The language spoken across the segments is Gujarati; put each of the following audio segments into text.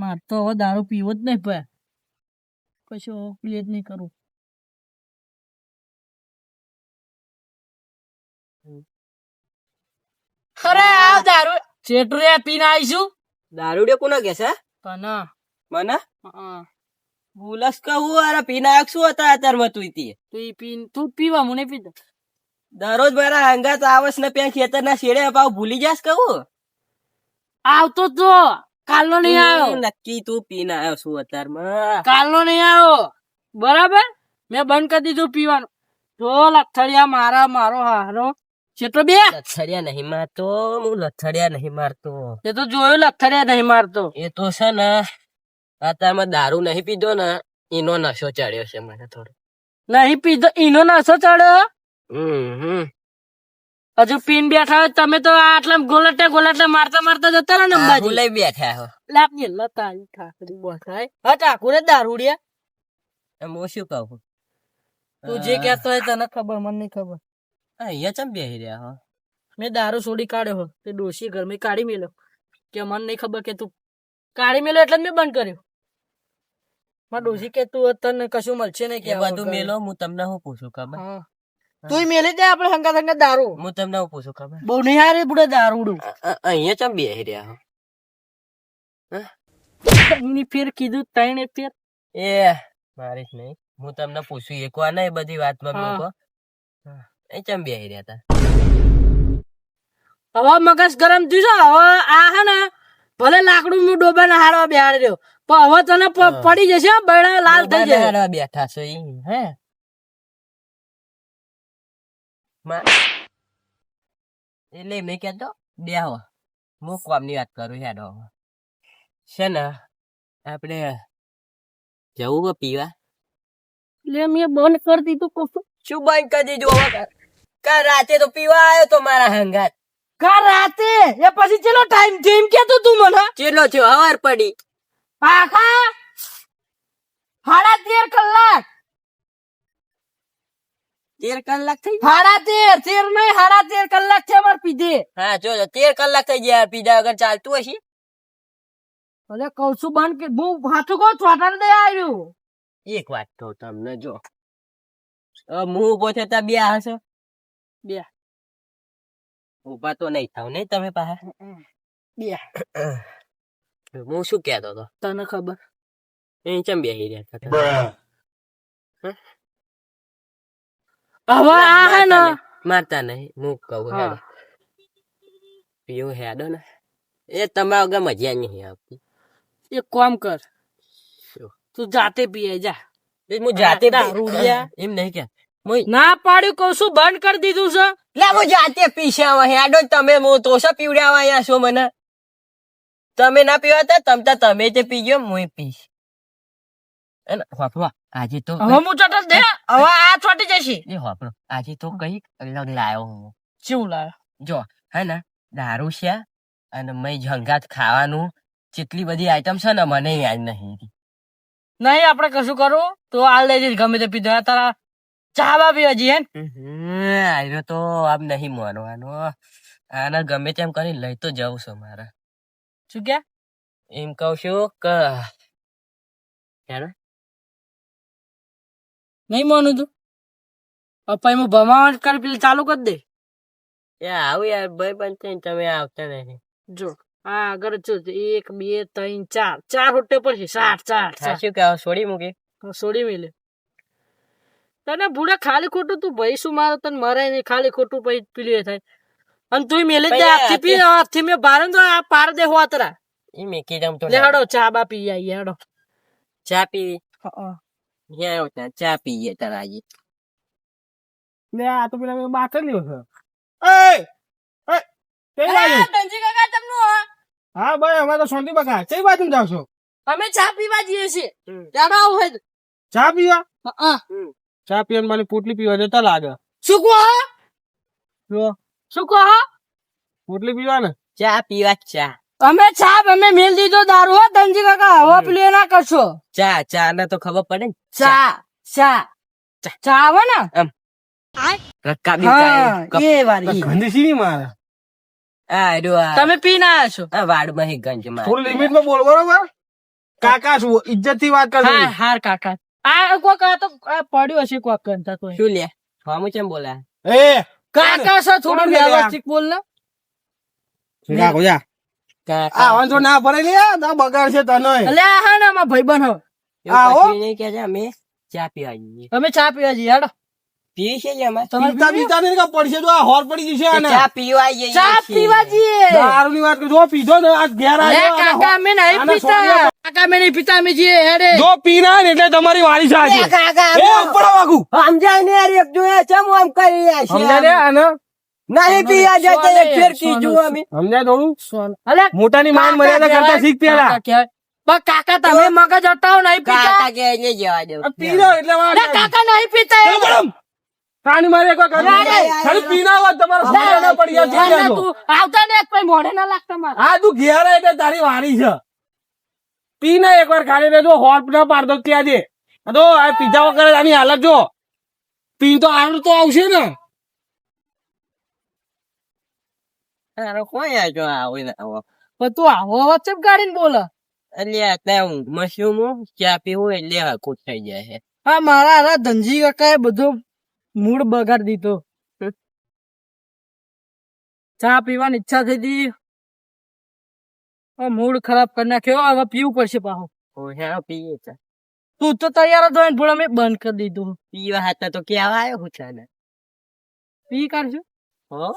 માર તો હવે દારૂ પીવો જ નહીં ભાઈ. કશું પ્લે જ નહીં કરું. અરે આ દારૂ ચેટરે પીને આવીશું? દારૂડે કોને કે છે? તને. મને? હા. ભૂલસ કહું અરે પીને શું હતા અત્યારમાં તું તી? તું ઈ પીન તું પીવા મને પીતો. દરરોજ મારા હંગાત આવસ ને પેન ખેતર ના શેડે પાવ ભૂલી જાસ કહું આવતો તો કાલનો નહીં આવ્યો નક્કી તું પીને આવ્યો શું અત્યારમાં. કાલનો નહીં આવ્યો બરાબર? મેં બંધ કરી દીધું પીવાનું. જો લથડિયા મારા મારો હારો. ચેટલો બે? લથડિયા નહીં મારતો હું લથડિયા નહીં મારતો. એ તો જોયું લથડિયા નહીં મારતો. એ તો છે ને અત્યારમાં દારૂ નહીં પીધો ને એનો નશો ચડ્યો છે મને થોડો. નહીં પીધો એનો નશો ચડ્યો? હમ હમ. હજુ પીન બેઠા હોય તમે તો આટલા ગોલટે ગોલટે મારતા મારતા જતા રહો ને અંબાજી. લઈ બેઠા હો. લાપની લતા ઠાકરી બોસાય. હા ઠાકુરે દારૂડિયા. એમ હું શું કહું? તું જે કહેતો હોય તને ખબર મને નહીં ખબર. અહીંયા ચમ બેહી રહ્યા હો? મેં દારૂ છોડી કાઢ્યો હો. તે ડોશી ઘર મેં કાઢી મેલ્યો. કે મને નહીં ખબર કે તું કાઢી મેલ્યો એટલે જ મેં બંધ કર્યું. મારા ડોશી કે તું તને કશું મળશે નહીં કે બધું મેલો હું તમને હું પૂછું ખબર? તું મેલી જાય આપણે હંગા હંગા દારૂ. હું તમને પૂછું ખબર? બહુ નહીં હારે બુડે દારૂડું અહીંયા ચમ બેહી રહ્યા હો? એની ફેર કીધું તઈને ફેર. એ મારી જ નહીં. હું તમને પૂછું એક વાર નહીં બધી વાતમાં મૂકો. એ ચમ બેહી રહ્યા હતા હવે મગજ ગરમ થયું છે. હવે આ હે ને ભલે લાકડું નું ડોબા ને હારવા બેહાડ્યો રહ્યો પણ હવે તને પડી જશે બૈડા લાલ થઈ જશે. બેઠા છો ઈ હે? એટલે મેં કહેતો બેહો હું કોમની વાત કરું હેડો છે ને આપણે જવું કે પીવા? લે મેં બંધ કરી દીધું કશું. શું બંધ કરી દીધું? હવે કા રાતે તો પીવા આવ્યો તો મારા હંગાત. કા રાતે? એ પછી ચેલો ટાઈમ જેમ કેતો તું મને. ચેલો થયો? હવાર પડી. આખા સાડા તેર કલાક. તેર કલાક થઈ સાડા તેર તેર નહીં સાડા તેર કલાક છે અમારે પીધે. હા જો જો, તેર કલાક થઈ ગયા પીધા વગર ચાલતું હશે? ભલે કઉ છું બંધ કે હું હાથું કહું છોટા દે આવ્યું એક વાત કહું તમને જો. હવે હું ઊભો થતા બે હશો? બે ઊભા તો નહીં થાવ નહીં તમે પાછા બે હું શું કહેતો હતો તને ખબર? એ ચમ બેહી રહ્યા હતા હવે આ હે ને મારતા નહીં, હું કહું હા. હેડો. પીવું હેડો ને. એ તમારા વગર મજા નહીં આવતી. એક કામ કર. તું જાતે પીએ જા. હું જાતે રૂડિયા. એમ નહીં કે. ના પાડ્યું કઉ છું બંધ કરી દીધું છે. લે હું જાતે પીશે હેડો તમે હું તોસો પીવડાવવા અહીંયા છો મને. તમે ના પીવાતા તમતા તમે તે ગયો હું પીશ. અને હોપરો આજે તો હવે હું ચોટસ દે. હવે આ ચોટી જશે. એ હોપરો આજે તો કઈ અલગ લાયો હું. શું લાયો? જો હે ને દારૂ છે અને મેં જંગાત ખાવાનું. જેટલી બધી આઈટમ છે ને મને યાદ નહીં નહીં આપણે કશું કરવું તો આ લેજે ગમે તે પીધો. તારા ચા બા પીવા જઈએ આવ્યો તો આમ નહીં માનવાનો. આને ગમે તેમ કરી લઈ તો જવું છું મારે. શું કે? એમ કહું છું કે નહીં માનું તું? પપ્પા એમાં ભમાવટ કર પેલી ચાલુ કરી દે. એ આવું યાર ભાઈ બંધ થઈને તમે આવતા નહીં જો હા આગળ જો એક બે ત્રણ ચાર. ચાર હોટે પર છે સાત ચાર ચાર સાચું કે છોડી મૂકી? છોડી મેલે. તને ભૂડા ખાલી ખોટું તું ભાઈ શું મારો તને મરાય નહીં ખાલી ખોટું પછી પીલી થાય. અને તું મેલે જ દે ભાઈ, પી આથી મેં બાર તો આ પાર દે હોતરા. એ મેકી દઉં તો લે. હડો ચા બા પી આઈ હડો ચા પી. હં. આવો ત્યાં ચા પીએ તારા આજે લે આ તો પેલા બાટ લ્યો છે એ એ કઈ બાજુ ધનજી કાકા તમનું હા ભાઈ અમે તો શાંતિ બકા કઈ બાજુ જાવ છો અમે ચા પીવા જઈએ છીએ. ચાલો આવું હોય તો. ચા પીવા હં. ચા પીવાનું મને પોટલી પીવા જતા લાગે શું કહો જો શું કહો પોટલી પીવા ને ચા પીવા ચા અમે ચા અમે મેલ દીધો દારૂ હો ધનજી કાકા હવે પેલું ના કરશો. ચા ચા ને તો ખબર પડે ને? ચા. ચા ચા. આવે ને? રક્કા બી હા કાંઈ એ વારી. ગંદી સી મારે? આ રહ્યો આ. તમે પી ના છો ગંજ માર. લિમિટમાં બોલ બરોબર? કાકા શું ઇજ્જતથી વાત કરજો. હાર કાકા. આ કોક આ તો પડ્યો હશે કોક કરતા તો. શું લે? હમું કેમ બોલા એ કાકા સર થોડું વ્યવસ્થિત બોલ ને. જા. કાકા આ વાંધો ના ભરે લે તો બગાડ છે તને. એટલે આ હા ને આમાં ભાઈબંધ હો. આવો. કશું નહીં કે છે અમે ચા પીવા જઈએ અમે ચા પીવા જઈએ હેડો. પીવી છે અમે પીતા પીતા નહીં પડશે તો આ હોર પડી જશે આને. ચા પીવા જઈએ ચા પીવા જઈએ. દારૂ ની વાત જો પીધો ને આ ઘેર આવ્યો કાકા અમે નહીં આને પીતા. કાકા અમે નહીં પીતા અમે જઈએ હેડે. જો પી ને એટલે તમારી વાળી છે આજે. કાકા એ ઉપડો વાગુ સમજાય ને યાર એક જોયા ચમ આમ કરી રહ્યા છે સમજાય ને આને. નહીં પીવા જતો એક ફેર કીધું અમે સમજાય થોડું? સોન અલે મોટાની માન મર્યાદા કરતા શીખ પેલા. કાકા પણ કાકા તમે મગજ હટાવો નહીં પીતા. કાકા કે જવા દો એટલે કાકા નહીં પીતા એ મેડમ મારે એક ના, ખાલી પીના વાત તમારે ના પડી. તું આવતા ને એક પછી મોઢે ના લાગતા મારે. આ તું ઘેર એટલે તારી વારી છે. પીને એકવાર ખાલી લેજો હોટ ના પાડતો ત્યાં દે આ તો આ પીધા વગર આની હાલત જો. પી તો આવું તો આવશે ને. તારો કોઈ આજો આવે ને આવો. પણ તું આવો અવાજ ચેમ કાઢીને બોલે. એટલે અત્યારે ઊંઘમાં શું હું ચા પીવું એટલે હકું થઈ જાય છે. હા મારા આ ધનજી કાકાએ બધો મૂડ બગાડી દીધો. ચા પીવાની ઈચ્છા થઈ હતી. મૂડ ખરાબ કરી નાખ્યો હવે પીવું પડશે પાછું ઓછા પીએ તું તો તૈયાર હતો ભૂલ અમે બંધ કરી દીધું. પીવા હતા તો ક્યાં આવ્યો હું તને પી કાઢશું હો?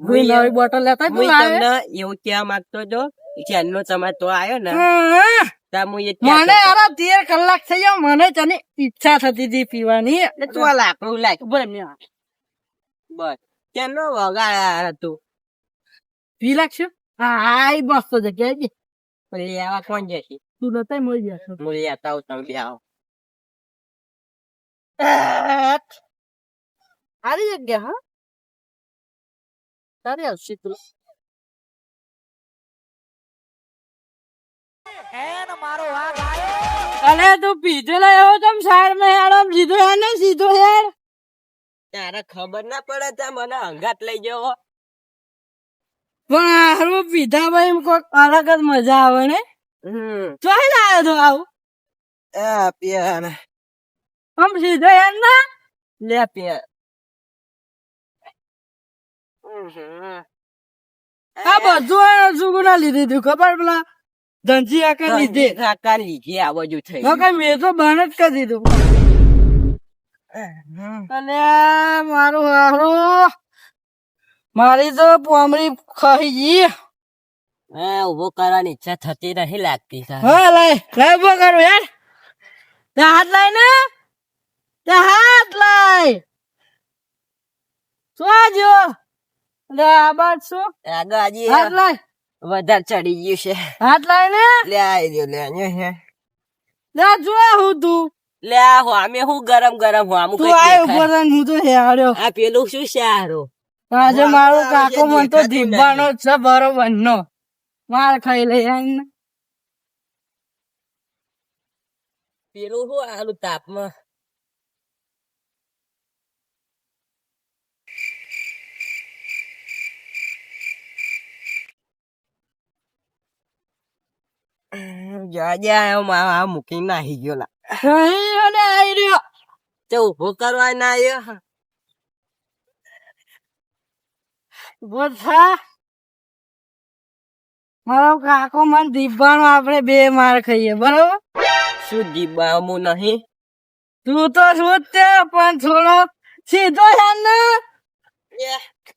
નવી બોટલ લેતા હું તમને એવું કહેવા માંગતો હતો ચાંદનો તમારે તો આવ્યો ને મને અરે તેર કલાક થઈ ગયો મને તને ઈચ્છા થતી હતી પીવાની. એટલે તું આ લાકડું લાગ. બસ ત્યાંનો વગાડ તું? પી લાગશે? હા હા ઈ મસ્ત જગ્યાએ લેવા કોણ જશે? તું નતા મળી જશે. મળી જતા હું તમે આવો. સારી જગ્યા હા? સારી આવશે તું. અલે તું પીધેલો એવો તમ સાઈડમાં આમ સીધો હેડ ને સીધો હેડ તારે ખબર ના પડે ત્યાં મને હંગાત લઈ જવો પણ હારું પીધા ભાઈ કોઈક અલગ જ મજા આવે ને? હમ. ચોઈ લાયો તો આવું. આ ને આમ સીધો યાર ના? લે પ્યાર આ બધું સુગુના લીધી તું ખબર પેલા ધનજી આકા લીધે આકા લીધી આ બાજુ થઈ તો કઈ મેં તો બહાર જ કરી દીધું. અને મારું હારું. મારી તો પોમરી ખાઈ ગઈ. હા ઊભો કરવાની ઈચ્છા થતી નથી લાગતી. હા લાય લાય ઊભો કરું યાર ત્યાં હાથ લાય ને. ત્યાં હાથ લાય. શું જો? વધારે ચડી ગયું છે. હાથ લાય ને. લે આવી લે છે. લે જોયા હું તું. લે આ હોમે હું ગરમ ગરમ હોમું તું આય ઉપર હું તો હેડ્યો આ પેલું શું છે હારું? આજે મારો કાકો મન તો જ છે બરોબર નો માર ખાઈ લે યાર પેલું શું આલું તાપમાં જા જા મૂકી નાહી ગયો લા અને આઈ રહ્યો તે ઊભો કરવા ના આવ્યો બોથા મારો કાકો મન દીવાનો આપણે બે માર ખાઈએ બરોબર શું દીબામું નહીં તું તો શું તે પણ થોડો સીધો યાર ને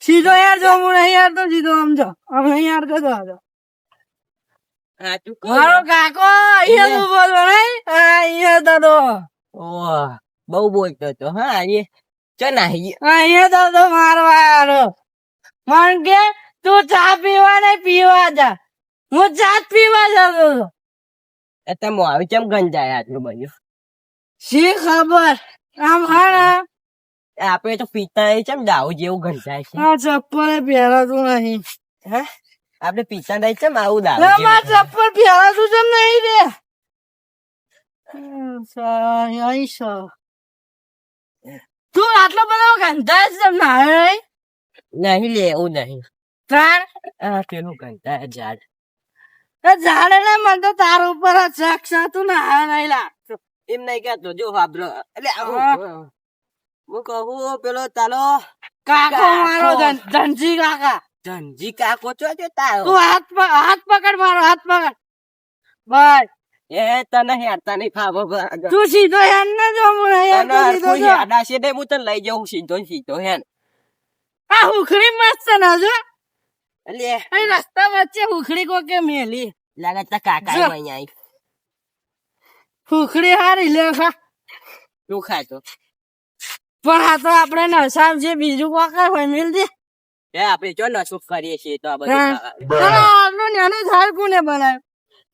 સીધો યાર જો હું નહીં યાર તો સીધો સમજો નહીં યાર તું મારો કાકો અહીંયા તું બોલો અહીંયા દાદો. ઓહ બહુ બોલતો હતો હા એ ચો નાહી અહીંયા દાદો મારવા આવ્યો. મન કે તું ચા પીવા નહીં પીવા જા. હું ચા પીવા જતો હતો એ તમે આવી કેમ ગંજાય આટલું બધું? શી ખબર? આમ હા આપણે તો પીતા એ કેમ દાવ જેવું ગંજાય છે? આ ચપ્પલ પહેરાતું નહીં. હે? આપણે પીતા નહીં છે આવું દાવું ચપ્પલ પહેરાતું જેમ નહીં રે. તું આટલો બધો ગંધા છે જેમ નહીં? લે એવું નહીં. ત્રણ આ પેલું ગંજાય ઝાડ. ઝાડ ને મને તો તાર ઉપર જ શક છે તું ના હા નહીં લાગતો. એમ નહીં કેતો જો હાબરો એટલે હું. કહું પેલો તાલો કાકો કાકો. મારો ધનજી કાકા. ધનજી કાકો છો જો તારો? તું હાથ હાથ પકડ મારો હાથ પકડ. બસ. એ તને હેરતા નહીં ફાવો તું સીધો હેન ને જો મને સીધો જો. હેડા છે હું તને લઈ જાઉં સીધો સીધો હેન. આ હુખડી મસ્ત ના જો એટલે અહીં રસ્તા વચ્ચે હુખડી કો કે મેલી. લાગે તા કાકા. અહીંયા આવી હુખડી હારી લે ખા. તું? ખાતો પણ આ તો આપણે નસાબ છે બીજું કોકર હોય મિલ દે એ આપણે કરીએ છીએ તો આ બધું હા. ખાવા. અરે આટલું નાનું ઝાડ કોને બનાવ્યું?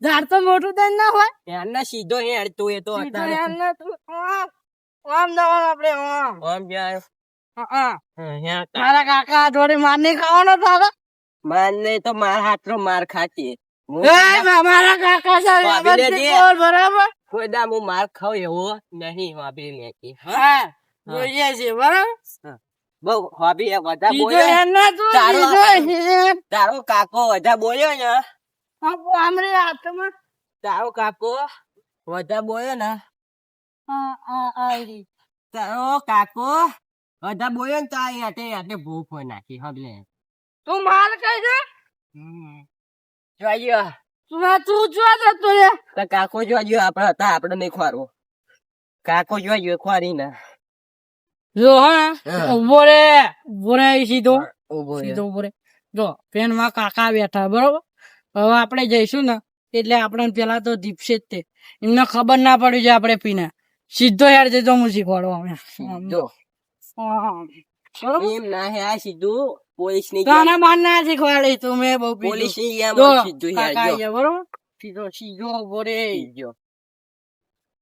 ઝાડ તો મોટું તો ના હોય. હેરના સીધો હેડ તું એ તો અત્યારે આમ આપણે આમ જાય કાકા જોડે માર નહીં ખાવાનો તારા મારને તો મારા હાથનો માર ખાતી. મારા કાકા બરાબર. કોઈ દા હું માર ખાવ એવો નહીં વાપરી લેતી હા. જોઈએ છે બરાબર. બહુ હોબી એ બધા બોલ્યો હેન ને તું તારો- કાકો બધા બોલ્યો ને. હાથમાં. તારો કાકો બધા બોલ્યો ને. તારો કાકો બધા બોલ્યો ને તો આ હાથે હાથે ભૂખ હોય નાખી હબલે તું માલ કઈ દે જોજો. તું તું જોવા જતો રે કાકો જોજો આપડે હતા આપડે નહીં ખવારવો કાકો જોજો ખવારી ના જો હા. ઊભો રે ઊભો રે સીધો. સીધો ઊભો રે. જો પેનમાં કાકા બેઠા બરોબર? હવે આપણે જઈશું ને એટલે આપણે પેલા તો દીપશે જ તે. એમને ખબર ના પડી છે આપણે પીને. સીધો યાર જજો હું શીખવાડો અમે જો. એમ ના હે આ સીધું પોલીસની તને બાર ના શીખવાડી તું મેં બહુ પોલીસની જો સીધું યાર અહીંયા બરોબર? સીધો સીધો ઊભો રે. જો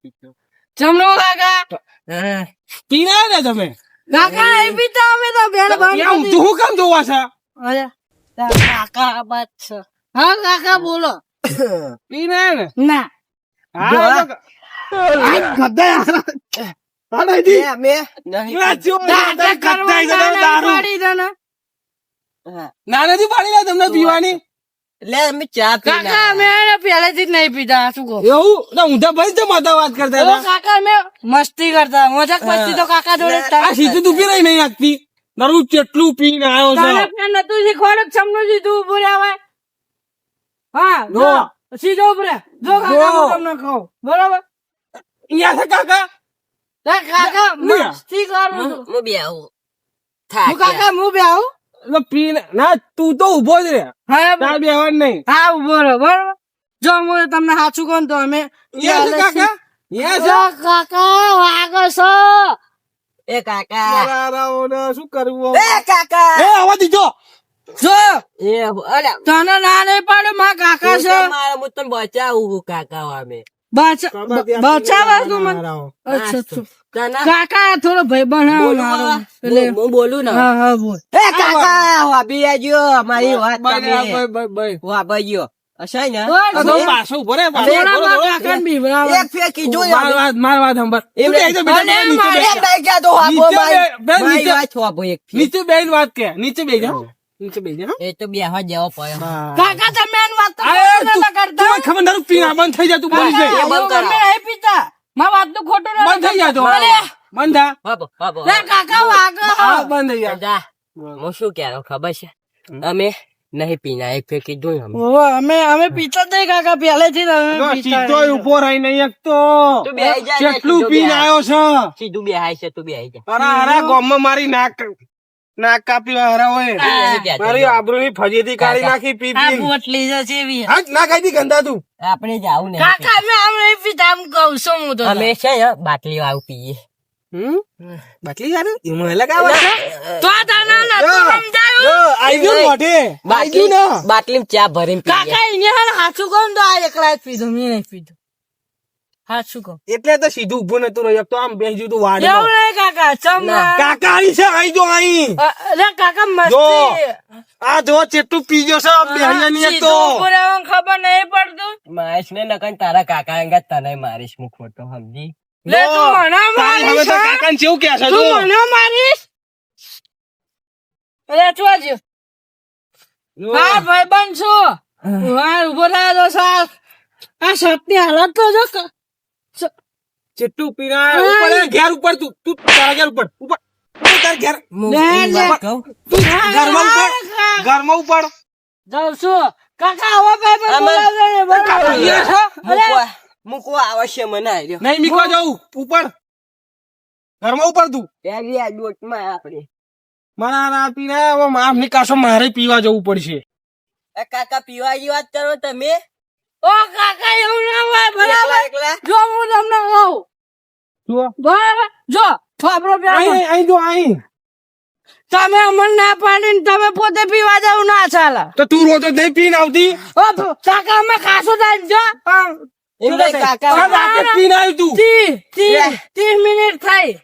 સીધું. જમણો કાકા? પીના ને તમે? કાકા એ પીતા અમે તો બેન યા ઊંધું હું કામ જોવા છે? અરે કાકા બાત છે. હા કાકા બોલો. પીના ને? ના. જો હા. આ. તો- આ ગધા. હા નહીં એ અમે નહીં. ના જો દાદા કરવા ગધા છે ના દારૂ. પાડી દે ને. હા. ના નથી પાડી લે તમને પીવાની? એટલે અમે ચા પી કાકા અમે પહેલેથી જ નહીં પીતા શું કહો? એવું? ના ઊંધા ભાઈ તો માતા વાત કરતા હતા. કાકા અમે મસ્તી કરતા. મજાક મસ્તી તો કાકા જોડે આ સીધું તું પી રહી નહીં આગતી તારું કેટલું પીને આવ્યો છે. નતું સમનું સીધું? હા જો. સીધો ઊભો જો કાકા હું તમને કહું. બરોબર? અહીંયા છે કાકા? કાકા મસ્તી કરું હું બી આવું. કાકા હું બે આવું? ના તું તો ઊભો જ રે. હા તાર નહીં. હા ઊભો રહો બરોબર. જો હું તમને સાચું કહું તો અમે કાકા? વાગો છો? એ કાકા. શું કરવું એ કાકા. એ આવા દીજો. જો એ તને ના નહીં પાડે કાકા છે. મારા હું તને બચાવું કાકા અમે. બચા બચાવા અચ્છા. કાકા થોડો ભાઈ બનાવો બોલું હું- ને? હા હા બોલ. એ કાકા વાબી આજો. મારી વાત ભાઈ, ભાઈ, ભાઈ, ભાઈ. વાપરજો હશે ને? તો પાછો. એક ફેર માર વાત માર વાત. એમ બેટા, નીચે બે- બે મારી નીચે. વાત વાપો એક નીચે બેહીને વાત કે નીચે બેસી જા. નીચે બેસી જા એ તો બેહવા જેવો પડ્યો. કાકા તમે વાત તો કરતા. ખબર પીણા બંધ થઈ જા તું બોલી જાય. બંધ. ગમે નહીં વાત વાતનું ખોટું બંધ થઈ જા તો બંધ થા. કાકા વાગો. બંધ થઈ જા જા. હું શું કહેતો ખબર છે? અમે નહીં પીના એક ફેર કીધું અમે. ઓ અમે અમે પીતા જ નહીં કાકા પહેલેથી જ અમે પીતા સીધો ઊભો રહી નહીં એક તો તું બેહી જા ને, કેટલું પીન આવ્યો છે? સીધું બેહાય છે તું બેહાય છે અરે અરે ગામમાં મારી નાક નાક કાપી હરા હોય. મારી આબરૂ ની આબરૂની ફજીતી કાઢી નાખી પી પી બોટલી જશે એવી. હા ના ખાઈ દી ગંદા તું. આપણે જાવું ને. કાકા અમે આમ નહીં કહું છું હું તો અમે છે ને બાટલી વાળું પીએ. હમ? બાટલી યાર તો આઈ ગયું મોઢે. બાટલી ગયું બાટલી ચા ભરીને પીએ. કાકા અહીંયા હાચું તો આ એકલા જ પીધું મેં નહીં પીધું. હાચું કહું? એટલે તો સીધું ઉભું નતું રહ્યો. તો આમ બેસી તું વાડ એવું નહીં કાકા ચમ કાકા આવી છે આઈ જો અહીં. અરે કાકા જો. મસ્તી આ જો ચેટલું પીજો છે બેહ્યાની એક તો. સીધું રહેવાનું ખબર નહીં પડતું. મારીશ ને નકન તારા કાકા અંગા તને મારીશ હું ખોટો સમજી? લે તું મને મારીશ હવે તો કાકા ને કેવું કહે છે તું મને મારીશ? અરે ચોજ જો. હા ભાઈ બન છું વાર ઊભો રહ્યો તો આ સાપની હાલત તો જો ક- જેટલું પીના ઉપર ઘેર ઉપર તું તું તારા ઘેર ઉપર ઉપર તું ઘેર. હું લે, હું લે. વાત કહું. તું ઘરમાં ઉપર ઘરમાં ઉપર જાઉં છું. કાકા આવો ભાઈ પણ આમાં- બોલાવજો ને, બોલાવજો. અહીંયા છે? મૂકવા મૂકવા મને આવ્યો નહીં મીકવા જવું ઉપર ઘરમાં ઉપર તું. પેલી આ ડોટમાં આપણે. મારા ના પીને હવે આમની કાસો મારે પીવા જવું પડશે. એ કાકા પીવાની વાત કરો તમે. ઓ કાકા એવું ના હોય બરાબર? એકલા? એકલા જો હું તમને કહું. જો બરાબર? જો ફાફડો. અહીં અહીં જો અહીં. તમે અમન ના પાડીને તમે પોતે પીવા જાવ ના ચાલે. તો તું રોજ નહીં પીને આવતી? ઓ કાકા અમે ખાસું થાય જો.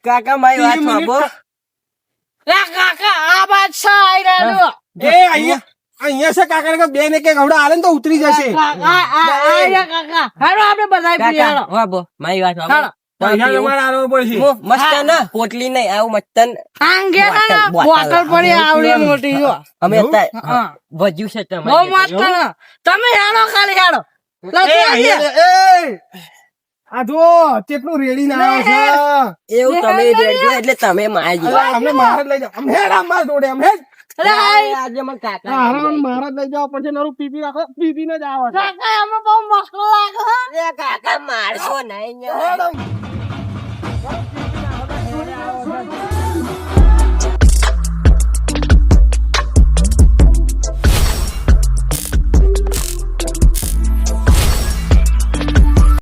કાકા આવી મારી વાત કાકા આ બાદશાહ આઈ રહ્યો એ અહીંયા. અહીંયા છે કાકા ને બે ને કે ગવડા હાલે તો ઉતરી જશે. કાકા આ આઈ કાકા. હાલો આપણે બધા પીએ હાલો. વાબો મારી વાત હાલો. તમે કેટલું રેડી ના એવું એટલે તમે મારી અમને મારા લઈ જાઓ. મારા જોડે. આજે મને કાકા આ હરામ મારા લઈ જાઓ, પછી નરું પીપી રાખો, પીપીને જ આવે છે. કાકા બહુ મસ્ત લાગે એ કાકા મારશો નહીં.